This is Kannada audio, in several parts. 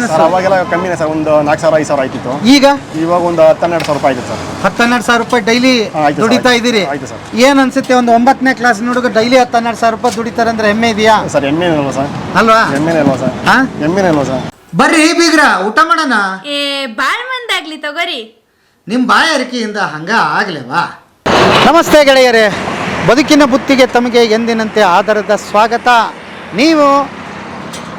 ಬಿಸ್ನೆಸ್ ಸರ್ ಅವಾಗೆಲ್ಲ ಕಮ್ಮಿನೇ ಸರ್ ಒಂದು ನಾಲ್ಕು ಸಾವಿರ ಐದು ಸಾವಿರ ಆಯ್ತಿತ್ತು. ಈಗ? ಇವಾಗ ಒಂದು ಹತ್ತು ಹನ್ನೆರಡು ಸಾವಿರ ರೂಪಾಯಿ ಆಯ್ತು ಸರ್. ಹತ್ತು ಹನ್ನೆರಡು ಸಾವಿರ ರೂಪಾಯಿ ಡೈಲಿ ಆಯ್ತು ಸರ್, ದುಡಿತಾ. ಇದ್ದೀರಿ. ಆಯ್ತು ಸರ್. ಏನ್ ಅನ್ಸುತ್ತೆ ಒಂದು ಒಂಬತ್ತನೇ ಕ್ಲಾಸ್ ಹುಡುಗ ಡೈಲಿ ಹತ್ತು ಹನ್ನೆರಡು ಸಾವಿರ ರೂಪಾಯಿ ದುಡಿತಾರೆ ಅಂದ್ರೆ ಹೆಮ್ಮೆ ಇದೆಯಾ? ಸರ್ ಹೆಮ್ಮೆ ಅಲ್ವಾ ಸರ್? ಅಲ್ವಾ? ಎಮ್ಮೆನೇ ಅಲ್ವಾ ಸರ್? ಹಾ? ಎಮ್ಮೆನೇ ಅಲ್ವಾ ಸರ್? ಬರ್ರಿ ಬೀಗ್ರ ಊಟ ಮಾಡೋಣ? ಏ ಬಾಳ್ ಮಂದಾಗ್ಲಿ ತಗೋರಿ. ನಿಮ್ಮ ಬಾಯಾರಿಕೆಯಿಂದ ಹಂಗ ಆಗ್ಲೇವಾ? ನಮಸ್ತೆ ಗೆಳೆಯರೇ ಬದುಕಿನ ಬುತ್ತಿಗೆ ತಮಗೆ ಎಂದಿನಂತೆ ಆಧಾರದ ಸ್ವಾಗತ. ನೀವು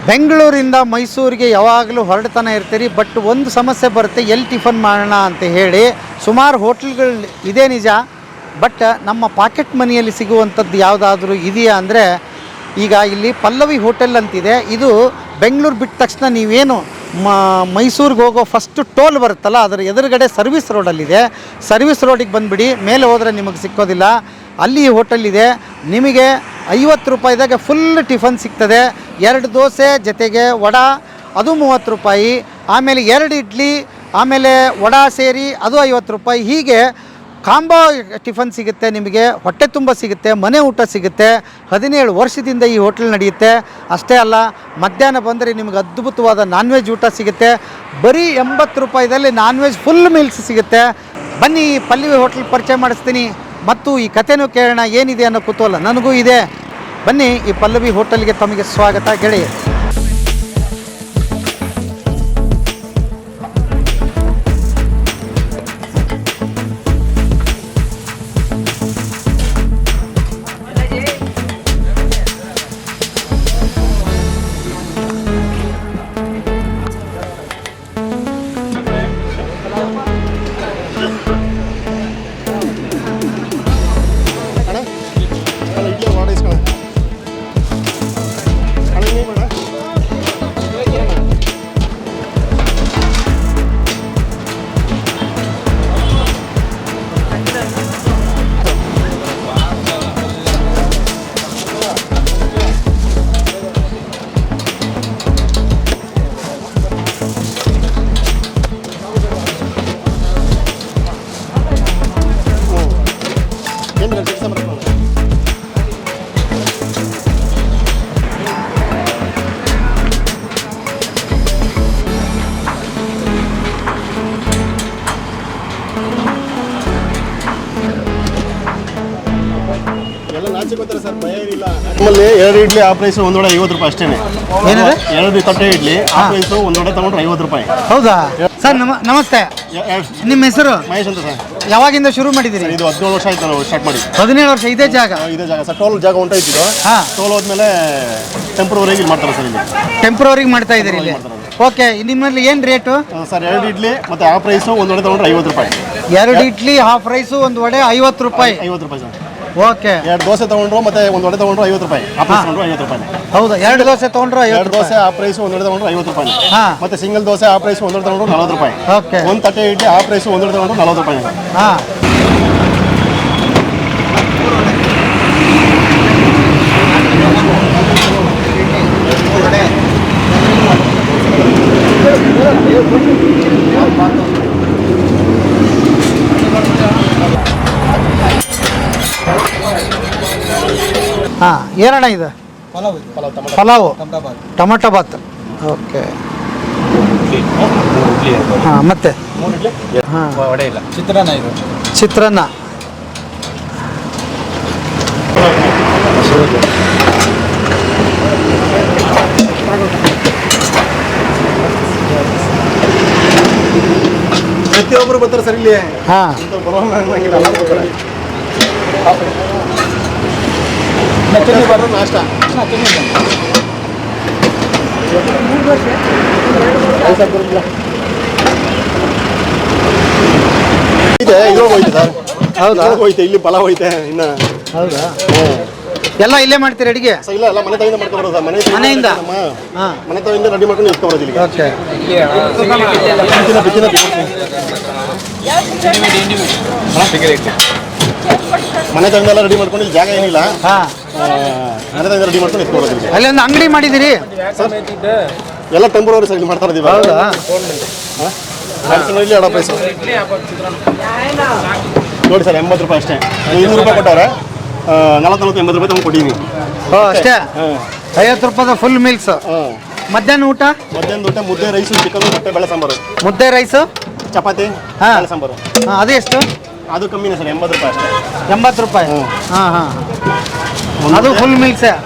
ಬೆಂಗಳೂರಿಂದ ಮೈಸೂರಿಗೆ ಯಾವಾಗಲೂ ಹೊರಡ್ತಾನೆ ಇರ್ತೀರಿ, ಬಟ್ ಒಂದು ಸಮಸ್ಯೆ ಬರುತ್ತೆ, ಎಲ್ಲಿ ಟಿಫನ್ ಮಾಡೋಣ ಅಂತ ಹೇಳಿ. ಸುಮಾರು ಹೋಟ್ಲ್ಗಳು ಇದೇ ನಿಜ, ಬಟ್ ನಮ್ಮ ಪಾಕೆಟ್ ಮನಿಯಲ್ಲಿ ಸಿಗುವಂಥದ್ದು ಯಾವುದಾದ್ರೂ ಇದೆಯಾ ಅಂದರೆ, ಈಗ ಇಲ್ಲಿ ಪಲ್ಲವಿ ಹೋಟೆಲ್ ಅಂತಿದೆ. ಇದು ಬೆಂಗಳೂರು ಬಿಟ್ಟ ತಕ್ಷಣ ನೀವೇನು ಮ, ಮೈಸೂರಿಗೆ ಹೋಗೋ ಫಸ್ಟ್ ಟೋಲ್ ಬರುತ್ತಲ್ಲ, ಅದರ ಎದುರುಗಡೆ ಸರ್ವಿಸ್ ರೋಡಲ್ಲಿದೆ. ಸರ್ವಿಸ್ ರೋಡಿಗೆ ಬಂದುಬಿಡಿ, ಮೇಲೆ ಹೋದರೆ ನಿಮಗೆ ಸಿಕ್ಕೋದಿಲ್ಲ. ಅಲ್ಲಿ ಹೋಟೆಲ್ ಇದೆ. ನಿಮಗೆ ಐವತ್ತು ರೂಪಾಯಿದಾಗ ಫುಲ್ ಟಿಫನ್ ಸಿಗ್ತದೆ. ಎರಡು ದೋಸೆ, ಜೊತೆಗೆ ವಡ, ಅದು ಮೂವತ್ತು ರೂಪಾಯಿ. ಆಮೇಲೆ ಎರಡು ಇಡ್ಲಿ, ಆಮೇಲೆ ವಡ ಸೇರಿ ಅದು ಐವತ್ತು ರೂಪಾಯಿ. ಹೀಗೆ ಕಾಂಬೋ ಟಿಫನ್ ಸಿಗುತ್ತೆ ನಿಮಗೆ. ಹೊಟ್ಟೆ ತುಂಬ ಸಿಗುತ್ತೆ, ಮನೆ ಊಟ ಸಿಗುತ್ತೆ. ಹದಿನೇಳು ವರ್ಷದಿಂದ ಈ ಹೋಟ್ಲ್ ನಡೆಯುತ್ತೆ. ಅಷ್ಟೇ ಅಲ್ಲ, ಮಧ್ಯಾಹ್ನ ಬಂದರೆ ನಿಮಗೆ ಅದ್ಭುತವಾದ ನಾನ್ ವೆಜ್ ಊಟ ಸಿಗುತ್ತೆ. ಬರೀ ಎಂಬತ್ತು ರೂಪಾಯಿದಲ್ಲಿ ನಾನ್ ವೆಜ್ ಫುಲ್ ಮೀಲ್ಸ್ ಸಿಗುತ್ತೆ. ಬನ್ನಿ ಈ ಪಲ್ಲವಿ ಹೋಟ್ಲ್ ಪರಿಚಯ ಮಾಡಿಸ್ತೀನಿ. ಮತ್ತು ಈ ಕಥೆನೂ ಕೇಳೋಣ, ಏನಿದೆ ಅನ್ನೋ ಕುತೂಹಲ ನನಗೂ ಇದೆ. ಬನ್ನಿ ಈ ಪಲ್ಲವಿ ಹೋಟೆಲ್ಗೆ ತಮಗೆ ಸ್ವಾಗತ ಗೆಳೆಯ ಇಡ್ಲಿ ಆ ಪ್ರೈಸ್ ಒಂದೊಡೆ ಐವತ್ತು ರೂಪಾಯಿ ಅಷ್ಟೇನೆ. ಏನಿದೆ? ಎರಡು ತಟ್ಟೆ ಇಡ್ಲಿ ಆ ಪ್ರೈಸ್ ಒಂದೊಡೆ ತಗೊಂಡ್ರೆ ಐವತ್ತು ರೂಪಾಯಿ. ಹೌದಾ? ಸರ್ ನಮ ನಮಸ್ತೆ. ನಿಮ್ಮ ಹೆಸರು? ಮಹೇಶ್ ಅಂತ ಸರ್. ಯಾವಾಗಿಂದ ಶುರು ಮಾಡಿದ್ದೀರಿ? ಇದು ಹದಿನೇಳು ವರ್ಷ ಆಯ್ತು ನಾವು ಸ್ಟಾರ್ಟ್ ಮಾಡಿ ಹದಿನೇಳು ವರ್ಷ ಇದೇ ಜಾಗ? ಇದೇ ಜಾಗ. ಸರ್ ಟೋಲ್ ಜಾಗ ಉಂಟು ಹಾ. ಟೋಲ್ ಹೋದ್ಮೇಲೆ ಟೆಂಪ್ರವರಿಗೆ ಇಲ್ಲಿ ಮಾಡ್ತಾರೆ ಸರ್ ಇಲ್ಲಿ. ಟೆಂಪ್ರವರಿಗೆ ಮಾಡ್ತಾ ಇದ್ದೀರಿ ಇಲ್ಲಿ? ಓಕೆ ನಿಮ್ಮಲ್ಲಿ ಏನು ರೇಟು ಸರ್ ಎರಡು ಇಡ್ಲಿ ಮತ್ತು ಆ ಪ್ರೈಸು ಒಂದು ವಡೆ ತಗೊಂಡ್ರೆ ಐವತ್ತು ರೂಪಾಯಿ. ಎರಡು ಇಡ್ಲಿ ಹಾಫ್ ರೈಸು ಒಂದು ವಡೆ ಐವತ್ತು ರೂಪಾಯಿ. ಐವತ್ತು ರೂಪಾಯಿ ಸರ್. ಓಕೆ. ಎರಡು ದೋಸೆ ತಗೊಂಡ್ರು ಮತ್ತೆ ಒಂದು ವಡೆ ತಗೊಂಡ್ರು ಐವತ್ತು ರೂಪಾಯಿ. ಆ ಪ್ರೈಸ್ ತಗೊಂಡ್ರು ಐವತ್ತು ರೂಪಾಯಿ. ಹೌದು ಎರಡು ದೋಸೆ ತಗೊಂಡ್ರು ಎರಡು ದೋಸೆ ಆ ಪ್ರೈಸ್ ಒಂದು ವಡೆ ತಗೊಂಡ್ರು ಐವತ್ತು ರೂಪಾಯಿ. ಹಾ. ಮತ್ತೆ ಸಿಂಗಲ್ ದೋಸೆ ಆ ಪ್ರೈಸ್ ಒಂದು ವಡೆ ತಗೊಂಡ್ರು ನಲವತ್ತು ರೂಪಾಯಿ. ಓಕೆ. ಒಂದು ತಟ್ಟೆ ಇಡ್ಲಿ ಆ ಪ್ರೈಸ್ ಒಂದು ವಡೆ ತಗೊಂಡ್ರು ನಲವತ್ತು ರೂಪಾಯಿ. ಹಾಂ. ಹಾಂ ಏನಣ್ಣ ಇದು? Pulao tomato. Pulao? Tomato bath okay. ಹಾಂ ಮತ್ತೆ? ಮೂರು ಇಡ್ಲಿ? ಹಾಂ. ವಡೆ ಇಲ್ಲ. ಚಿತ್ರಾನ್ನ ಇದು. ಚಿತ್ರಾನ್ನ. ಪ್ರತಿಯೊಬ್ಬರು ಬರ್ತಾರೆ ಸರ್ ಇಲ್ಲಿ. ಹಾಂ. ಬರೋ ಎಲ್ಲರೂ ಬರ್ತಾರೆ. ಚಟ್ನಿ ಬರೋ ನಾಷ್ಟ ಇದೆ ಇವಾಗ ಹೋಯ್ತು ಸರ್. ಹೌದಾ? ಹೋಯ್ತು ಇಲ್ಲಿ ಪಲಾವ್ ಹೋಯ್ತೆ ಇನ್ನ. ಹೌದಾ? ಎಲ್ಲ ಇಲ್ಲೇ ಮಾಡ್ತೀರಿ ಅಡಿಗೆ? ಇಲ್ಲ ಎಲ್ಲ ಮನೆ ತಾಯಿಂದ ಮಾಡ್ಕೊಂಡು ಸರ್. ಮನೆ ಮನೆಯಿಂದ? ಮನೆ ತಾಯಿಂದ ರೆಡಿ ಮಾಡ್ಕೊಂಡು ಇಟ್ಕೊಬರೋದು ಇಲ್ಲಿಗೆ. ಓಕೆ. ಬಿತ್ತಿನ ಬಿತ್ತಿನ ಮನೆ ತಾಯಿಂದ ಎಲ್ಲ ರೆಡಿ ಮಾಡ್ಕೊಂಡು ಇಲ್ಲಿ ಜಾಗ ಏನಿಲ್ಲ. ಹಾಂ. ರೆಡಿ ಮಾಡ್ಕೊಂಡು ಅಲ್ಲಿ ಒಂದು ಅಂಗಡಿ ಮಾಡಿದಿರಿ ಎಲ್ಲ ಟೆಂಪ್ರವರಿ ಸರ್ ಇಲ್ಲಿ ಮಾಡ್ತಾ ಇದೀವಿ ಹೌದಾ? ಇಲ್ಲಿ ನೋಡಿ ಸರ್ ಎಂಬತ್ತು ರೂಪಾಯಿ ಅಷ್ಟೇ. ಇನ್ನೂರು ರೂಪಾಯಿ ಕೊಟ್ಟವ್ರೆ. ನಲವತ್ತು ಎಂಬತ್ತು ರೂಪಾಯಿ ತಗೊಂಡು ಕೊಟ್ಟಿದ್ದೀನಿ ಓ ಅಷ್ಟೇ? ಐವತ್ತು ರೂಪಾಯಿ ಫುಲ್ ಮೀಲ್ಸ್ ಮಧ್ಯಾಹ್ನ ಊಟ? ಮಧ್ಯಾಹ್ನ ಊಟ ಮುದ್ದೆ ರೈಸು ಚಿಕನ್ ಮತ್ತೆ ಬೆಳೆ ಸಾಂಬಾರು. ಮುದ್ದೆ ರೈಸು ಚಪಾತಿ ಹಾಂ. ಸಾಂಬಾರು. ಹಾಂ ಅದು ಎಷ್ಟು? ಅದು ಕಮ್ಮಿನೇ ಸರ್ ಎಂಬತ್ತು ರೂಪಾಯಿ ಅಷ್ಟೇ. ಎಂಬತ್ತು ರೂಪಾಯಿ? ಹ್ಞೂ ಹಾಂ ಹಾಂ. ಅದು ಫುಲ್ ಮಿಲ್ಸ ಏನ್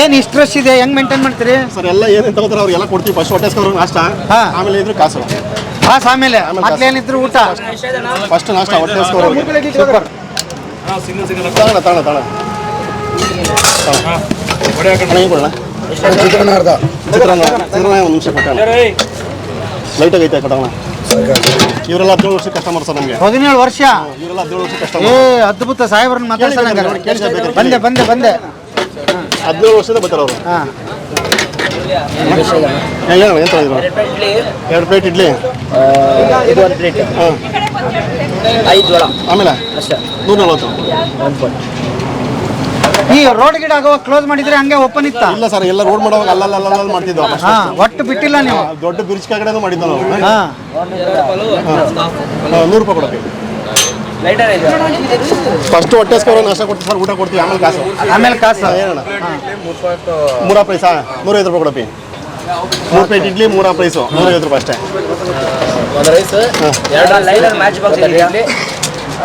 ಏನು ಇಷ್ಟು ರಶ್ ಇದೆ? ಹೆಂಗ್ ಮೇಂಟೈನ್ ಮಾಡ್ತೀರಿ? ಸರ್ ಎಲ್ಲ ಏನೇನು ತಗೋತಾರೆ ಅವ್ರಿಗೆಲ್ಲ ಕೊಡ್ತೀವಿ. ಫಸ್ಟ್ ಹೊಟ್ಟೆಸ್ಕವ್ರು ನಾಷ್ಟ. ಹಾ. ಆಮೇಲೆ ಇದ್ರು ಕಾಸು. ಹಾಸ್ ಆಮೇಲೆ? ಆಮೇಲೆ ಮತ್ತೇನಿದ್ರು ಊಟ? ಫಸ್ಟ್ ನಾಷ್ಟ ಹೊಟ್ಟೆ ಸೂಪರ್ ತಗೋಣ ತಗೋಣ ಚಿತ್ರಾನ್ನ ಚಿತ್ರಾನ್ನ ಒಂದು ನಿಮಿಷ ಕೊಟ್ಟಣ ಲೈಟಾಗಿ ಐತೆ ಕೊಡೋಣ ಇವರೆಲ್ಲ ಹದಿನೇಳು ವರ್ಷ ಕಸ್ಟಮರ್ ಸರ್ ನಮಗೆ. ಹದಿನೇಳು ವರ್ಷ? ಇವರೆಲ್ಲ ಹದಿನೇಳು ವರ್ಷ ಏ ಕಸ್ಟಮರ್ ಅದ್ಭುತ ಸಾಹೇಬ್ರನ್ನ ಮಾತಾಡ್ಸೋಣ. ಬಂದೆ ಬಂದೆ ಬಂದೆ ಹದಿನೇಳು ವರ್ಷದ ಬರ್ತಾರೆ ಅವರು. ಹಾಂ. ಏನು ಏನು ತಗೊಂಡಿದ್ರು ಎರಡು ಪ್ಲೇಟ್ ಇಡ್ಲಿ. ಇದು ಒಂದು ಪ್ಲೇಟ್ ಹಾಂ. ಐದು ವಡ. ಆಮೇಲೆ? ಅಷ್ಟೇ. ನೂರ ನಲ್ವತ್ತು ಒಂದು ಈ ರೋಡ್ ಗಿಡ ಆಗುವಾಗ ಕ್ಲೋಸ್ ಮಾಡಿದ್ರೆ ಹಂಗೆ ಓಪನ್ ಇತ್ತ? ಇಲ್ಲ ಸರ್ ಎಲ್ಲ ರೋಡ್ ಮಾಡುವಾಗ ಅಲ್ಲ ಮಾಡ್ತಿದ್ವು ಹಾ ಒಟ್ಟು ಬಿಟ್ಟಿಲ್ಲ ನೀವು. ದೊಡ್ಡ ಬ್ರಿಡ್ಜ್ ಕಡೆ ಮಾಡಿದ್ದ ನಾವು? ಹಾ. ನೂರು ರೂಪಾಯಿ ಕೊಡಬೇಕು ಫಸ್ಟ್ ಹೊಟ್ಟೆ ಸ್ಕೋರ್ ಅಷ್ಟ ನಾಷ್ಟ ಕೊಡ್ತೀವಿ ಸರ್ ಊಟ ಕೊಡ್ತೀವಿ ಆಮೇಲೆ ಕಾಸು. ಆಮೇಲೆ ಕಾಸು. ಏನಣ್ಣ ಮೂರ ಪ್ರೈಸಾ ನೂರೈವತ್ತು ರೂಪಾಯಿ ಕೊಡಪ್ಪಿ ಮೂರು ಪ್ಲೇಟ್ ಇಡ್ಲಿ ಮೂರ ಪ್ರೈಸು ನೂರೈವತ್ತು ರೂಪಾಯಿ ಅಷ್ಟೇ.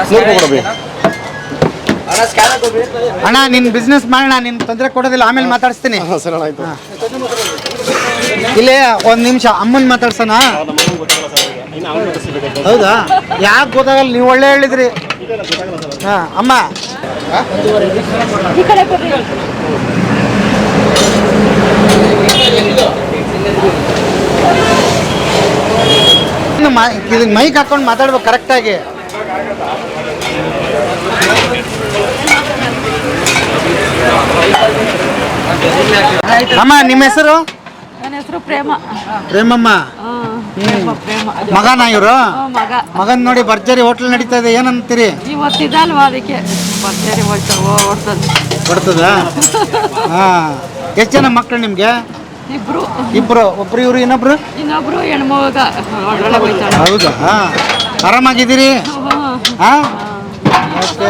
ನೂರು ರೂಪಾಯಿ ಕೊಡಪ್ಪಿ ಅಣ್ಣ ನಿನ್ ಬಿಸ್ನೆಸ್ ಮಾಡೋಣ ನಿನ್ ತೊಂದರೆ ಕೊಡೋದಿಲ್ಲ. ಆಮೇಲೆ ಮಾತಾಡಿಸ್ತೀನಿ. ಹಾಂ ಸರಿ ಆಯ್ತು. ಇಲ್ಲೇ ಒಂದ್ ನಿಮಿಷ ಅಮ್ಮನ್ ಮಾತಾಡ್ಸೋಣ? ಹೌದಾ? ಯಾಕೆ ಗೊತ್ತಾಗಲ್ಲ ನೀವು ಒಳ್ಳೆ ಹೇಳಿದ್ರಿ. ಹಾ ಅಮ್ಮ. ಇನ್ನು ಮಾ- ಇದನ್ನ ಮೈಕ್ ಹಾಕೊಂಡು ಮಾತಾಡ್ಬೇಕು ಕರೆಕ್ಟಾಗಿ ಅಮ್ಮ ನಿಮ್ಮ ಹೆಸರು? ನನ್ನ ಹೆಸರು ಪ್ರೇಮ. ಪ್ರೇಮಮ್ಮ. ಮಗನ ಇವರು? ಮಗನ್ ನೋಡಿ ಭರ್ಜರಿ ಹೋಟೆಲ್ ನಡೀತಾ ಇದೆ ಏನಂತೀರಿ? ಇವತ್ತಿದಲ್ವಾ ಅದಕ್ಕೆ? ಹಾ. ಎಷ್ಟು ಜನ ಮಕ್ಕಳು ನಿಮ್ಗೆ? ಇಬ್ರು. ಇಬ್ರು. ಒಬ್ರು ಇವ್ರು ಇನ್ನೊಬ್ರು? ಇನ್ನೊಬ್ರು ಹೆಣ್ಮಗ. ಹೌದಾ? ಹಾ. ಆರಾಮಾಗಿದ್ದೀರಿ? ಹಾಂ? ಹಾ. ಓಕೆ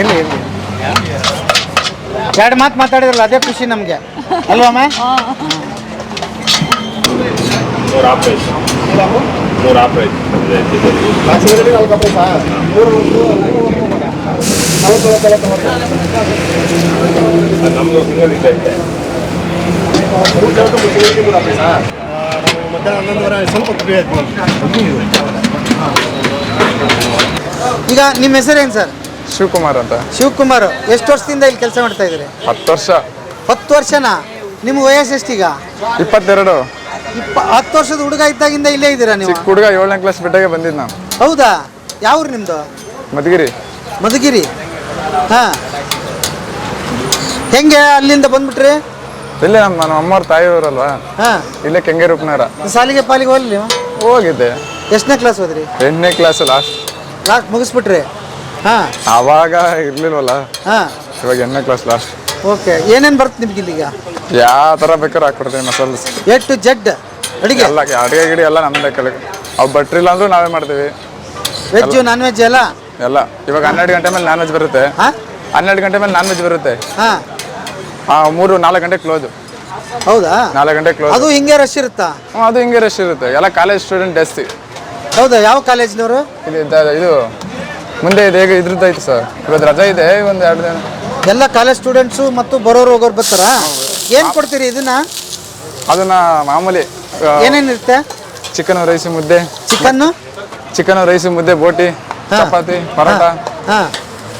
ಎಲ್ಲಿ ಎಲ್ಲಿ ಎರಡು ಮಾತು ಮಾತಾಡಿದ್ರಲ್ಲ ಅದೇ ಖುಷಿ ನಮಗೆ. ಅಲ್ವಮ್ಮ ಕಾಸಿಗೆ ನಾಲ್ಕು ಪ್ರೈಸಾ ನೂರು ಮಧ್ಯಾಹ್ನ ಹನ್ನೊಂದುವರೆ ಸ್ವಲ್ಪ ಫ್ರೀ ಆಯ್ತು ಈಗ ನಿಮ್ಮ ಹೆಸರೇನು ಸರ್? ಶಿವಕುಮಾರ್ ಅಂತ. ಶಿವಕುಮಾರ್ ಎಷ್ಟು ವರ್ಷದಿಂದ ಇಲ್ಲಿ ಕೆಲಸ ಮಾಡ್ತಾ ಇದ್ದೀರಿ? ಹತ್ತು ವರ್ಷ. ಹತ್ತು ವರ್ಷನಾ? ನಿಮ್ಮ ವಯಸ್ಸು ಎಷ್ಟೀಗ? ಇಪ್ಪತ್ತೆರಡು. ಇಪ್ಪ ಹತ್ತು ವರ್ಷದ ಹುಡುಗ ಇದ್ದಾಗಿಂದ ಇಲ್ಲೇ ಇದ್ದೀರಾ ನೀವು? ಚಿಕ್ಕ ಹುಡುಗ ಏಳನೇ ಕ್ಲಾಸ್ ಬಿಟ್ಟಾಗೆ ಬಂದಿದ್ದು ನಾವು ಹೌದಾ? ಯಾವ್ರು ನಿಮ್ಮದು ಮಧುಗಿರಿ. ಮಧುಗಿರಿ. ಹಾಂ. ಹೆಂಗೆ ಅಲ್ಲಿಂದ ಬಂದ್ಬಿಟ್ರಿ? ಇಲ್ಲೇ ನಮ್ಮ ನಮ್ಮ ಅಮ್ಮವ್ರ ತಾಯಿಯವರಲ್ವಾ? ಹಾಂ. ಇಲ್ಲೇ ಕೆಂಗೇರಿ ಉಪನಗರ ಸಾಲಿಗೆ ಪಾಲಿಗೆ ಹೋಗ್ಲಿ ನೀವು? ಹೋಗಿದ್ದೆ. ಎಷ್ಟನೇ ಕ್ಲಾಸ್ ಹೋದ್ರಿ? ಎಂಟನೇ ಕ್ಲಾಸ್ ಲಾಸ್ಟ್ ಲಾಸ್ಟ್ ಮುಗಿಸ್ಬಿಟ್ರಿ? ಹಾ. ಆವಾಗ ಇರ್ಲಿಲ್ವಲ್ಲ? ಹಾಂ. ಇವಾಗ ಎಂಟನೇ ಕ್ಲಾಸ್ ಲಾಸ್ಟ್ ಓಕೆ. ಏನೇನು ಬರುತ್ತೆ ನಿಮ್ಗೆ ಇಲ್ಲಿಗ? ಯಾವ ಥರ ಬೇಕಾದ್ರೂ ಹಾಕ್ಕೊಡ್ತೀವಿ ಮಸಾಲೆ ಎ ಟು ಜೆಡ್ ಅಡಿಗೆ? ಎಲ್ಲ ಅಡುಗೆ ಗಿಡಿ ಎಲ್ಲ ನಮ್ಮದೇ ಕಲ. ಅವು ಬಟ್ರಿ ಇಲ್ಲ ಅಂದ್ರೂ ನಾವೇ ಮಾಡ್ತೀವಿ. ವೆಜ್ ನಾನ್ ವೆಜ್ ಎಲ್ಲ? ಎಲ್ಲ. ಇವಾಗ ಹನ್ನೆರಡು ಗಂಟೆ ಮೇಲೆ ನಾನ್ ವೆಜ್ ಬರುತ್ತೆ. ಹಾಂ? ಹನ್ನೆರಡು ಗಂಟೆ ಮೇಲೆ ನಾನ್ ವೆಜ್ ಬರುತ್ತೆ. ಹಾಂ. ಮೂರು ನಾಲ್ಕು ಗಂಟೆ ಕ್ಲೋಸ್ ಹೌದಾ? ನಾಲ್ಕು ಗಂಟೆ ಕ್ಲೋಸ್ ಅದು ಹಿಂಗೆ ರಶ್ ಇರುತ್ತಾ? ಹ್ಞೂ ಅದು ಹಿಂಗೆ ರಶ್ ಇರುತ್ತೆ. ಎಲ್ಲ ಕಾಲೇಜ್ ಸ್ಟೂಡೆಂಟ್ ಜಾಸ್ತಿ ಹೌದಾ? ಯಾವ ಕಾಲೇಜ್ನವರು ಇದು ಇದ್ದ- ಇದು ಮುಂದೆ ಇದೆ ಹೇಗೆ ಇದ್ರದ್ದು ಐತೆ ಸರ್ ಇವತ್ತು ರಜಾ ಇದೆ ಒಂದು ಎರಡು ದಿನ. ಎಲ್ಲ ಕಾಲೇಜ್ ಸ್ಟೂಡೆಂಟ್ಸು ಮತ್ತು ಬರೋರು ಹೋಗೋರು ಬರ್ತಾರಾ? ಏನು ಕೊಡ್ತೀರಿ ಇದನ್ನ? ಅದನ್ನ ಮಾಮೂಲಿ ಏನೇನಿರುತ್ತೆ ಚಿಕನ್ ರೈಸ್ ಮುದ್ದೆ. ಚಿಕನ್ನು ಚಿಕನ್ ರೈಸ್ ಮುದ್ದೆ ಬೋಟಿ. ಚಪಾತಿ ಪರೋಟ ಹಾಂ.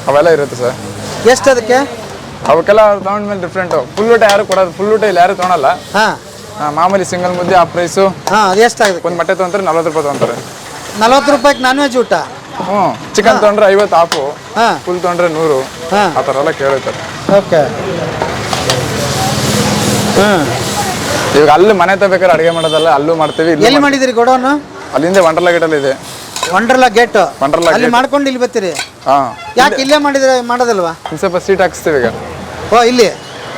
ಅವೆಲ್ಲ ಇರುತ್ತೆ ಸರ್ ಎಷ್ಟು ಅದಕ್ಕೆ? ಅವಕ್ಕೆಲ್ಲ ತಗೊಂಡ ಮೇಲೆ ಡಿಫ್ರೆಂಟ್ ಫುಲ್ ಊಟ ಯಾರು ಕೊಡೋದು ಫುಲ್ ಊಟ ಇಲ್ಲಿ ಯಾರು ತೊಗೊಳಲ್ಲ. ಹಾಂ. ಆ, ಮಾಮೂಲಿ ಸಿಂಗಲ್ ಮುದ್ದೆ ಆ ಪ್ರೈಸು ಹಾಂ ಅದು ಎಷ್ಟಾಗುತ್ತೆ? ಒಂದು ಮೊಟ್ಟೆ ತೊಗೊಂತಾರೆ ನಲ್ವತ್ತು ರೂಪಾಯಿ ತಗೊಂತಾರೆ. ನಲ್ವತ್ತು ರೂಪಾಯಿಗೆ ನಾನ್ ವೆಜ್ ಊಟ? ಹ್ಞೂ. ಚಿಕನ್ ತೊಗೊಂಡ್ರೆ ಐವತ್ತು ಹಾಫು ಹಾಂ. ಫುಲ್ ತೊಗೊಂಡ್ರೆ ನೂರು. ಹಾಂ. ಆ ಥರ ಎಲ್ಲ ಕೇಳುತ್ತಾರೆ. ಓಕೆ. ಹಾಂ ಇವಾಗ ಅಲ್ಲಿ ಮನೆ ತಗೋಬೇಕಾದ್ರೆ ಅಡುಗೆ ಮಾಡೋದಲ್ಲ ಅಲ್ಲೂ ಮಾಡ್ತೀವಿ ಎಲ್ಲಿ ಮಾಡಿದಿರಿ ಗೋಡೌನು? ಅಲ್ಲಿಂದ ವಂಡರ್ಲಾ ಗೇಟಲ್ಲಿ ಇದೆ. ವಂಡರ್ಲಾ ಗೇಟ್ ಅಲ್ಲಿ ಮಾಡ್ಕೊಂಡು ಇಲ್ಲಿ ಬರ್ತೀರಿ? ಹಾಂ. ಯಾಕೆ ಇಲ್ಲೇ ಮಾಡಿದ್ರೆ ಮಾಡೋದಲ್ವಾ? ಒಂದು ಸ್ವಲ್ಪ ಸೀಟ್ ಹಾಕಿಸ್ತೀವಿ ಈಗ. ಓ ಇಲ್ಲಿ.